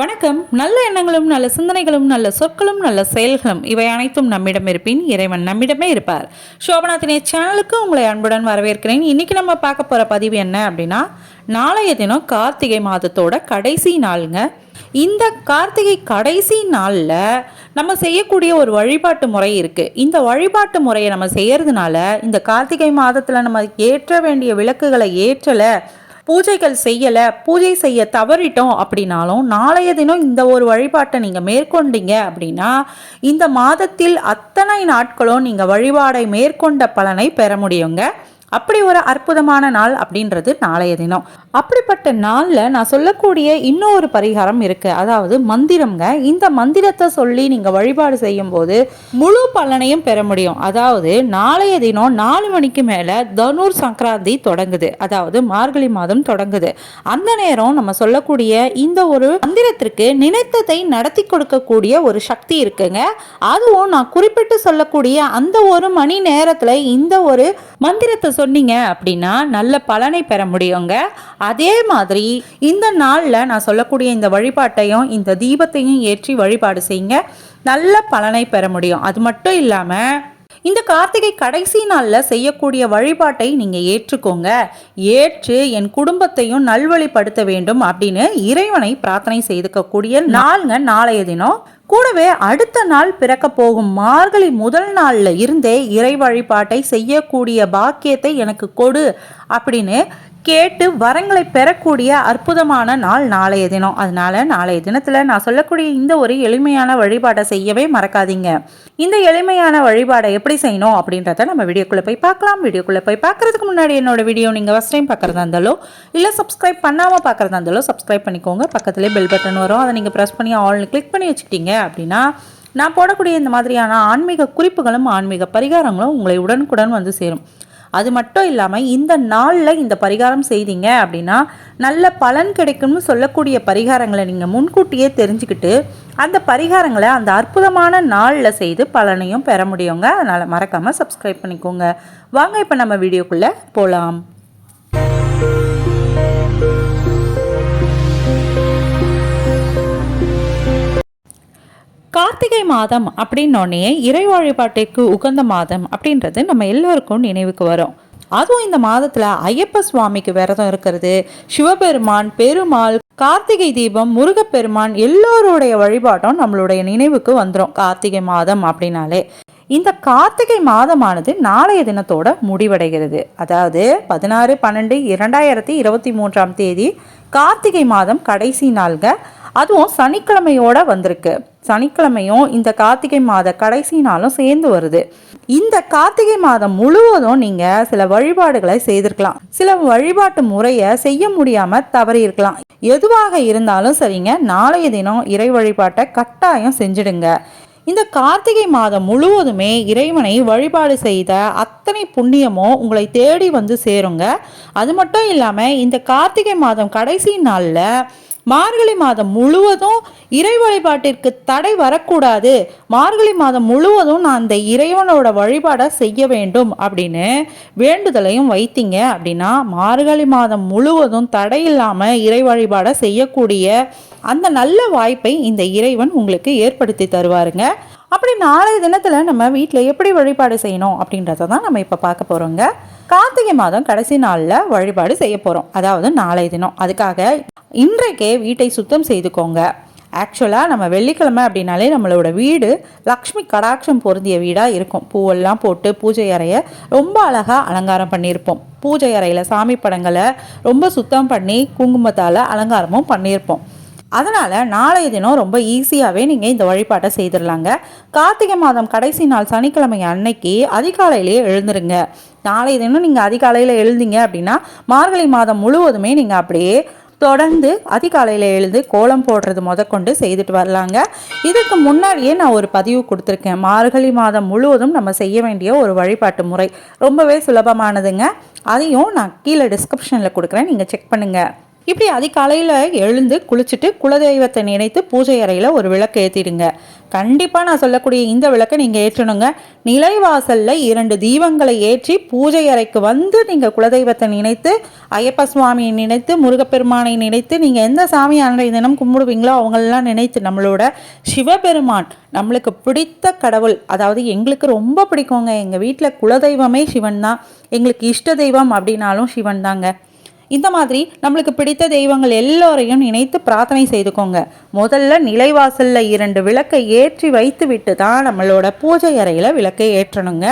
வணக்கம். நல்ல எண்ணங்களும் நல்ல சிந்தனைகளும் நல்ல சொற்களும் நல்ல செயல்களும் இவை அனைத்தும் நம்மிடம் இருப்பின் இறைவன் நம்மிடமே இருப்பார். சோபநாத்தினே சேனலுக்கு உங்களை அன்புடன் வரவேற்கிறேன். இன்னைக்கு நம்ம பார்க்க போகிற பதிவு என்ன அப்படின்னா நாளைய தினம் கார்த்திகை மாதத்தோட கடைசி நாளுங்க. இந்த கார்த்திகை கடைசி நாளில் நம்ம செய்யக்கூடிய ஒரு வழிபாட்டு முறை இருக்குது இந்த வழிபாட்டு முறையை நம்ம செய்கிறதுனால இந்த கார்த்திகை மாதத்தில் நம்ம ஏற்ற வேண்டிய விளக்குகளை ஏற்றலை பூஜைகள் செய்யலை பூஜை செய்ய தவறிட்டோம் அப்படின்னாலும் நாளைய தினம் இந்த ஒரு வழிபாட்டை நீங்கள் மேற்கொண்டீங்க அப்படின்னா இந்த மாதத்தில் அத்தனை நாட்களும் நீங்கள் வழிபாடை மேற்கொண்ட பலனை பெற முடியுங்க. அப்படி ஒரு அற்புதமான நாள் அப்படின்றது நாளைய தினம். அப்படிப்பட்ட நாளில் நான் சொல்லக்கூடிய இன்னொரு பரிகாரம் இருக்கு. அதாவது மந்திரம்ங்க. இந்த மந்திரத்தை சொல்லி நீங்கள் வழிபாடு செய்யும் போது முழு பலனையும் பெற முடியும். அதாவது நாளைய தினம் நாலு மணிக்கு மேலே தனுர் சங்கராந்தி தொடங்குது. அதாவது மார்கழி மாதம் தொடங்குது. அந்த நேரம் நம்ம சொல்லக்கூடிய இந்த ஒரு மந்திரத்திற்கு நினைத்ததை நடத்தி கொடுக்கக்கூடிய ஒரு சக்தி இருக்குங்க. அதுவும் நான் குறிப்பிட்டு சொல்லக்கூடிய அந்த ஒரு மணி நேரத்தில் இந்த ஒரு மந்திரத்தை சொன்னீங்க அப்படின்னா நல்ல பலனை பெற முடியுங்க. அதே மாதிரி இந்த நாளில் நான் சொல்லக்கூடிய இந்த வழிபாட்டையும் இந்த தீபத்தையும் ஏற்றி வழிபாடு செய்யுங்க. நல்ல பலனை பெற முடியும். அது மட்டும் இல்லாமல் இந்த கார்த்திகை கடைசி நாளில் செய்யக்கூடிய வழிபாட்டை நீங்கள் ஏற்றுக்கோங்க. ஏற்று என் குடும்பத்தையும் நல்வழிப்படுத்த வேண்டும் அப்படின்னு இறைவனை பிரார்த்தனை செய்துக்கக்கூடிய நாளுங்க நாளைய தினம். கூடவே அடுத்த நாள் பிறக்க போகும் மார்கழி முதல் நாளில் இருந்தே இறை வழிபாட்டை செய்யக்கூடிய பாக்கியத்தை எனக்கு கொடு அப்படின்னு கேட்டு வரங்களை பெறக்கூடிய அற்புதமான நாள் நாளைய தினம். அதனால நாளைய தினத்தில் நான் சொல்லக்கூடிய இந்த ஒரு எளிமையான வழிபாடை செய்யவே மறக்காதீங்க. இந்த எளிமையான வழிபாடை எப்படி செய்யணும் அப்படின்றத நம்ம வீடியோக்குள்ளே போய் பார்க்கலாம். வீடியோக்குள்ளே போய் பார்க்கறதுக்கு முன்னாடி என்னோட வீடியோ நீங்கள் ஃபஸ்ட் டைம் பார்க்குறதா இருந்தாலோ இல்லை சப்ஸ்கிரைப் பண்ணாமல் பார்க்குறதா இருந்தாலோ சப்ஸ்கிரைப் பண்ணிக்கோங்க. பக்கத்துலேயே பெல் பட்டன் வரும். அதை நீங்கள் ப்ரெஸ் பண்ணி ஆல்னு கிளிக் பண்ணி வச்சுக்கிட்டீங்க அப்படின்னா நான் போடக்கூடிய இந்த மாதிரியான ஆன்மீக குறிப்புகளும் ஆன்மீக பரிகாரங்களும் உங்களை உடனுக்குடன் வந்து சேரும். அது மட்டும் இல்லாமல் இந்த நாளில் இந்த பரிகாரம் செய்தீங்க அப்படின்னா நல்ல பலன் கிடைக்கும்னு சொல்லக்கூடிய பரிகாரங்களை நீங்கள் முன்கூட்டியே தெரிஞ்சுக்கிட்டு அந்த பரிகாரங்களை அந்த அற்புதமான நாளில் செய்து பலனையும் பெற முடியுங்க. அதனால் மறக்காமல் சப்ஸ்கிரைப் பண்ணிக்கோங்க. வாங்க இப்போ நம்ம வீடியோக்குள்ளே போகலாம் கார்த்திகை மாதம் அப்படின்னோடனே இறை வழிபாட்டிற்கு உகந்த மாதம் அப்படின்றது நம்ம எல்லோருக்கும் நினைவுக்கு வரும். அதுவும் இந்த மாதத்தில் ஐயப்ப சுவாமிக்கு விரதம் இருக்கிறது. சிவபெருமான் பெருமாள் கார்த்திகை தீபம் முருகப்பெருமான் எல்லோருடைய வழிபாட்டும் நம்மளுடைய நினைவுக்கு வந்துடும் கார்த்திகை மாதம் அப்படின்னாலே. இந்த கார்த்திகை மாதமானது நாளைய தினத்தோட முடிவடைகிறது. அதாவது பதினாறு பன்னெண்டு இரண்டாயிரத்தி இருபத்தி மூன்றாம் தேதி கார்த்திகை மாதம் கடைசி நாள்க அதுவும் சனிக்கிழமையோட வந்திருக்கு. சனிக்கிழமையும் இந்த கார்த்திகை மாத கடைசி நாளும் சேர்ந்து வருது. இந்த கார்த்திகை மாதம் முழுவதும் நீங்க சில வழிபாடுகளை செய்திருக்கலாம். சில வழிபாட்டு முறையை செய்ய முடியாம தவறியிருக்கலாம். எதுவாக இருந்தாலும் சரிங்க நாளைய தினம் இறை வழிபாட்டை கட்டாயம் செஞ்சிடுங்க. இந்த கார்த்திகை மாதம் முழுவதுமே இறைவனை வழிபாடு செய்த அத்தனை புண்ணியமும் உங்களை தேடி வந்து சேருங்க. அது மட்டும் இல்லாமல் இந்த கார்த்திகை மாதம் கடைசி நாளில் மார்கழி மாதம் முழுவதும் இறை வழிபாட்டிற்கு தடை வரக்கூடாது. மார்கழி மாதம் முழுவதும் நான் அந்த இறைவனோட வழிபாடை செய்ய வேண்டும் அப்படின்னு வேண்டுதலையும் வைத்தீங்க அப்படின்னா மார்கழி மாதம் முழுவதும் தடை இல்லாமல் இறை வழிபாடை செய்யக்கூடிய அந்த நல்ல வாய்ப்பை இந்த இறைவன் உங்களுக்கு ஏற்படுத்தி தருவாருங்க. அப்படி நாளைய தினத்தில் நம்ம வீட்டில் எப்படி வழிபாடு செய்யணும் அப்படின்றத தான் நம்ம இப்போ பார்க்க போகிறோங்க கார்த்திகை மாதம் கடைசி நாளில் வழிபாடு செய்ய போகிறோம் அதாவது நாளைய தினம். அதுக்காக இன்றைக்கே வீட்டை சுத்தம் செய்துக்கோங்க. ஆக்சுவலாக நம்ம வெள்ளிக்கிழமை அப்படின்னாலே நம்மளோட வீடு லக்ஷ்மி கடாட்சம் பொருந்திய வீடாக இருக்கும். பூவெல்லாம் போட்டு பூஜை அறையை ரொம்ப அழகாக அலங்காரம் பண்ணியிருப்போம். பூஜை அறையில் சாமி படங்களை ரொம்ப சுத்தம் பண்ணி குங்குமத்தால் அலங்காரமும் பண்ணியிருப்போம். அதனால் நாளைய தினம் ரொம்ப ஈஸியாகவே நீங்கள் இந்த வழிபாட்டை செய்திடலாங்க. கார்த்திகை மாதம் கடைசி நாள் சனிக்கிழமை அன்னைக்கு அதிகாலையிலேயே எழுந்துருங்க. நாளைய தினம் நீங்கள் அதிகாலையில் எழுந்தீங்க அப்படின்னா மார்கழி மாதம் முழுவதுமே நீங்கள் அப்படியே தொடர்ந்து அதிகாலையில் எழுந்து கோலம் போடுறது முதற்கொண்டு செய்துட்டு வரலாங்க. இதுக்கு முன்னாடியே நான் ஒரு பதிவு கொடுத்துருக்கேன். மார்கழி மாதம் முழுவதும் நம்ம செய்ய வேண்டிய ஒரு வழிபாட்டு முறை. ரொம்பவே சுலபமானதுங்க. அதையும் நான் கீழே டிஸ்கிரிப்ஷனில் கொடுக்குறேன். நீங்கள் செக் பண்ணுங்கள் இப்படி அதிகாலையில் எழுந்து குளிச்சுட்டு குலதெய்வத்தை நினைத்து பூஜை அறையில் ஒரு விளக்கு ஏற்றிடுங்க கண்டிப்பாக நான் சொல்லக்கூடிய இந்த விளக்கை நீங்கள் ஏற்றணுங்க. நிலைவாசலில் இரண்டு தீபங்களை ஏற்றி பூஜை அறைக்கு வந்து நீங்கள் குலதெய்வத்தை நினைத்து ஐயப்ப சுவாமியை நினைத்து முருகப்பெருமானை நினைத்து நீங்கள் எந்த சாமி அன்றைய தினம் கும்பிடுவீங்களோ அவங்களெல்லாம் நினைத்து நம்மளோட சிவபெருமான் நம்மளுக்கு பிடித்த கடவுள். அதாவது எங்களுக்கு ரொம்ப பிடிக்குங்க. எங்கள் வீட்டில் குலதெய்வமே சிவன் தான் எங்களுக்கு இஷ்ட தெய்வம் அப்படின்னாலும் சிவன் தாங்க இந்த மாதிரி நம்மளுக்கு பிடித்த தெய்வங்கள் எல்லோரையும் நினைத்து பிரார்த்தனை செய்துக்கோங்க. முதல்ல நிலைவாசலில் இரண்டு விளக்கை ஏற்றி வைத்து விட்டு தான் நம்மளோட பூஜை அறையில் விளக்கை ஏற்றணுங்க.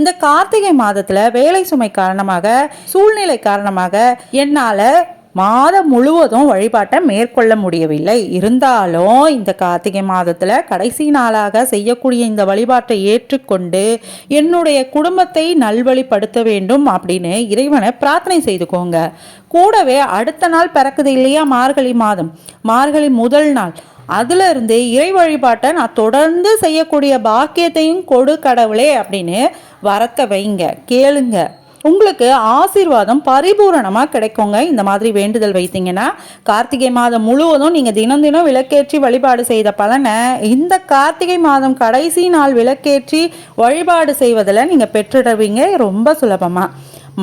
இந்த கார்த்திகை மாதத்தில் வேலை சுமை காரணமாக சூழ்நிலை காரணமாக என்னால் மாதம் முழுவதும் வழிபாட்டை மேற்கொள்ள முடியவில்லை. இருந்தாலும் இந்த கார்த்திகை மாதத்தில் கடைசி நாளாக செய்யக்கூடிய இந்த வழிபாட்டை ஏற்றுக்கொண்டு என்னுடைய குடும்பத்தை நல்வழிப்படுத்த வேண்டும் அப்படின்னு இறைவனை பிரார்த்தனை செய்துக்கோங்க. கூடவே அடுத்த நாள் பிறக்குது இல்லையா மார்கழி மாதம். மார்கழி முதல் நாள். அதுல இருந்து இறை வழிபாட்டை நான் தொடர்ந்து செய்யக்கூடிய பாக்கியத்தையும் கொடு கடவுளே அப்படின்னு வரத்தை வைங்க. கேளுங்க. உங்களுக்கு ஆசீர்வாதம் பரிபூரணமாக கிடைக்குங்க. இந்த மாதிரி வேண்டுதல் வைத்தீங்கன்னா கார்த்திகை மாதம் முழுவதும் நீங்கள் தினம் தினம் விளக்கேற்றி வழிபாடு செய்த பலனை இந்த கார்த்திகை மாதம் கடைசி நாள் விளக்கேற்றி வழிபாடு செய்வதில் நீங்கள் பெற்றுடுவீங்க. ரொம்ப சுலபமாக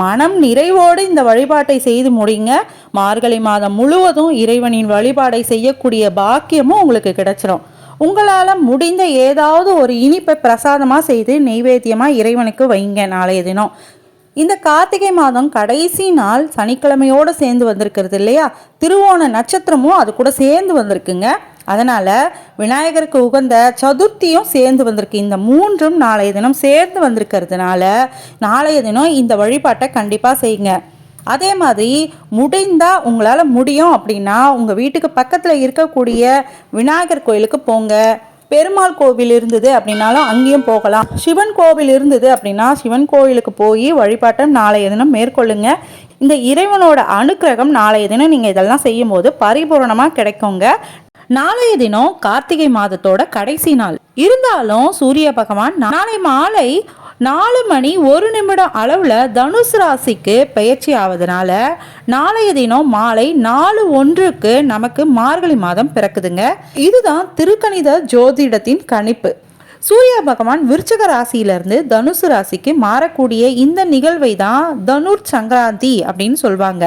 மனம் நிறைவோடு இந்த வழிபாட்டை செய்து முடிங்க. மார்கழி மாதம் முழுவதும் இறைவனின் வழிபாடை செய்யக்கூடிய பாக்கியமும் உங்களுக்கு கிடைச்சிரும். உங்களால் முடிந்த ஏதாவது ஒரு இனிப்பை பிரசாதமாக செய்து நெய்வேத்தியமாக இறைவனுக்கு வைங்க நாளைய தினம். இந்த கார்த்திகை மாதம் கடைசி நாள் சனிக்கிழமையோடு சேர்ந்து வந்திருக்கிறது இல்லையா? திருவோண நட்சத்திரமும் அது கூட சேர்ந்து வந்திருக்குங்க. அதனால் விநாயகருக்கு உகந்த சதுர்த்தியும் சேர்ந்து வந்திருக்கு. இந்த மூன்றும் நாளைய தினம் சேர்ந்து வந்திருக்கிறதுனால நாளைய தினம் இந்த வழிபாட்டை கண்டிப்பாக செய்யுங்க. அதே மாதிரி முடிந்தால் உங்களால் முடியும் அப்படின்னா உங்கள் வீட்டுக்கு பக்கத்தில் இருக்கக்கூடிய விநாயகர் கோயிலுக்கு போங்க. பெருமாள் கோவில் இருந்தது அப்படின்னாலும் அங்கேயும் போகலாம். சிவன் கோவில் இருந்தது அப்படின்னா சிவன் கோவிலுக்கு போய் வழிபாட்டம் நாளைய தினம் மேற்கொள்ளுங்க. இந்த இறைவனோட அனுக்கிரகம் நாளைய தினம் நீங்கள் இதெல்லாம் செய்யும்போது பரிபூரணமாக கிடைக்குங்க. நாளைய தினம் கார்த்திகை மாதத்தோட கடைசி நாள். இருந்தாலும் சூரிய பகவான் நாளை மாலை நாலு மணி ஒரு நிமிடம் அளவில் தனுசு ராசிக்கு பயிற்சி ஆவதனால நாளைய தினம் மாலை நாலு ஒன்றுக்கு நமக்கு மார்கழி மாதம் பிறக்குதுங்க. இதுதான் திருக்கணித ஜோதிடத்தின் கணிப்பு. சூரிய பகவான் விருச்சக ராசியிலிருந்து தனுசு ராசிக்கு மாறக்கூடிய இந்த நிகழ்வை தான் தனுர் சங்கராந்தி அப்படின்னு சொல்லுவாங்க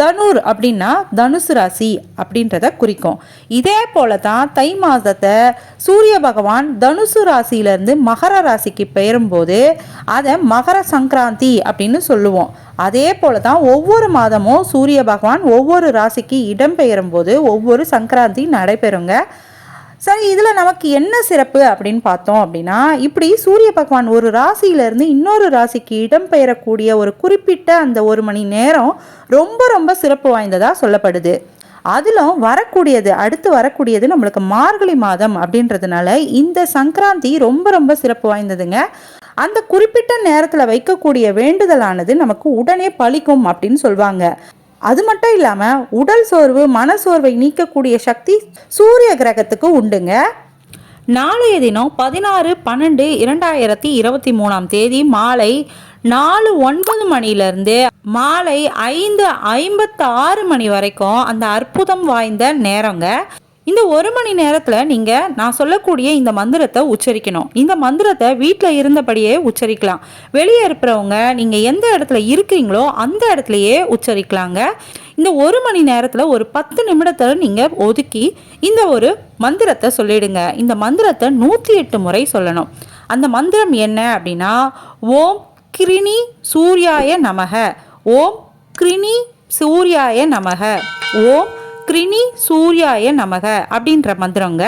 தனுர் அப்படின்னா தனுசு ராசி அப்படின்றத குறிக்கும். இதே போல தான் தை மாதத்தை சூரிய பகவான் தனுசு ராசியிலிருந்து மகர ராசிக்கு பெயரும்போது அதை மகர சங்கராந்தி அப்படின்னு சொல்லுவோம். அதே போல தான் ஒவ்வொரு மாதமும் சூரிய பகவான் ஒவ்வொரு ராசிக்கு இடம்பெயரும் போது ஒவ்வொரு சங்கராந்தி நடைபெறுங்க. சரி இதில் நமக்கு என்ன சிறப்பு அப்படின்னு பார்த்தோம் அப்படின்னா இப்படி சூரிய பகவான் ஒரு ராசியிலேருந்து இன்னொரு ராசிக்கு இடம்பெயரக்கூடிய ஒரு குறிப்பிட்ட அந்த ஒரு மணி நேரம் ரொம்ப ரொம்ப சிறப்பு வாய்ந்ததாக சொல்லப்படுது. அதிலும் வரக்கூடியது அடுத்து வரக்கூடியது நம்மளுக்கு மார்கழி மாதம் அப்படின்றதுனால இந்த சங்கராந்தி ரொம்ப ரொம்ப சிறப்பு வாய்ந்ததுங்க. அந்த குறிப்பிட்ட நேரத்தில் வைக்கக்கூடிய வேண்டுதலானது நமக்கு உடனே பழிக்கும் அப்படின்னு சொல்லுவாங்க அது மட்டும் இல்லாமல் உடல் சோர்வு மன சோர்வை நீக்கக்கூடிய சக்தி சூரிய கிரகத்துக்கு உண்டுங்க. நாளைய தினம் பதினாறு பன்னெண்டு இரண்டாயிரத்தி இருபத்தி மூணாம் தேதி மாலை நாலு ஒன்பது மணிலிருந்து மாலை ஐந்து ஐம்பத்து ஆறு மணி வரைக்கும் அந்த அற்புதம் வாய்ந்த நேரங்க. இந்த ஒரு மணி நேரத்தில் நீங்கள் நான் சொல்லக்கூடிய இந்த மந்திரத்தை உச்சரிக்கணும். இந்த மந்திரத்தை வீட்டில் இருந்தபடியே உச்சரிக்கலாம். வெளியே இருக்கிறவங்க நீங்கள் எந்த இடத்துல இருக்கிறீங்களோ அந்த இடத்துலையே உச்சரிக்கலாங்க. இந்த ஒரு மணி நேரத்தில் ஒரு பத்து நிமிடத்தில் நீங்கள் ஒதுக்கி இந்த ஒரு மந்திரத்தை சொல்லிடுங்க. இந்த மந்திரத்தை நூற்றி எட்டு முறை சொல்லணும். அந்த மந்திரம் என்ன அப்படின்னா ஓம் கிரினி சூர்யாய நமக. ஓம் கிரினி சூர்யாய நமக. ஓம் கிரினி சூர்யாய நமக அப்படின்ற மந்திரங்க.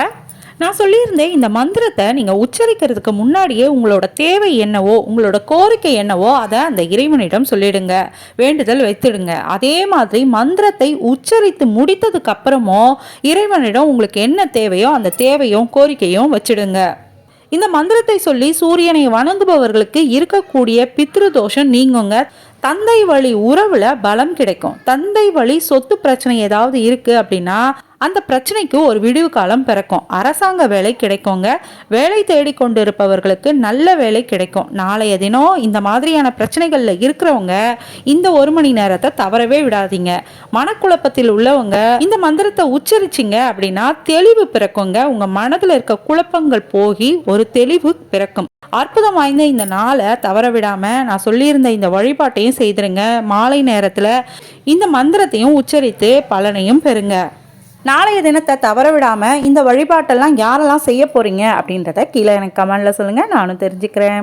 நான் சொல்லியிருந்தேன் இந்த மந்திரத்தை நீங்கள் உச்சரிக்கிறதுக்கு முன்னாடியே உங்களோட தேவை என்னவோ உங்களோட கோரிக்கை என்னவோ அதை அந்த இறைவனிடம் சொல்லிடுங்க வேண்டுதல் வைத்துடுங்க. அதே மாதிரி மந்திரத்தை உச்சரித்து முடித்ததுக்கு அப்புறமோ இறைவனிடம் உங்களுக்கு என்ன தேவையோ அந்த தேவையும் கோரிக்கையும் வச்சிடுங்க. இந்த மந்திரத்தை சொல்லி சூரியனை வணங்குபவர்களுக்கு இருக்கக்கூடிய பித்ரு தோஷம் நீங்குங்க. தந்தை வழி உறவுல பலம் கிடைக்கும். தந்தை வழி சொத்து பிரச்சனை ஏதாவது இருக்கு அப்படின்னா அந்த பிரச்சனைக்கு ஒரு விடிவு காலம் பிறக்கும். அரசாங்க வேலை கிடைக்குங்க. வேலை தேடிக்கொண்டிருப்பவர்களுக்கு இருப்பவர்களுக்கு நல்ல வேலை கிடைக்கும். நாளைய தினம் இந்த மாதிரியான பிரச்சனைகளில் இருக்கிறவங்க இந்த ஒரு மணி நேரத்தை தவறவே விடாதீங்க. மனக்குழப்பத்தில் உள்ளவங்க இந்த மந்திரத்தை உச்சரிச்சிங்க அப்படின்னா தெளிவு பிறக்குங்க. உங்க மனதில் இருக்க குழப்பங்கள் போகி ஒரு தெளிவு பிறக்கும். அற்புதம் வாய்ந்த இந்த நாளை தவற விடாம நான் சொல்லியிருந்த இந்த வழிபாட்டையும் செய்திருங்க. மாலை நேரத்தில் இந்த மந்திரத்தையும் உச்சரித்து பலனையும் பெறுங்க. நாளைய தினத்தை தவற விடாம இந்த வழிபாட்டெல்லாம் யாரெல்லாம் செய்ய போறீங்க அப்படின்றத கீழே எனக்கு கமெண்ட்ல சொல்லுங்க. நானும் தெரிஞ்சுக்கிறேன்.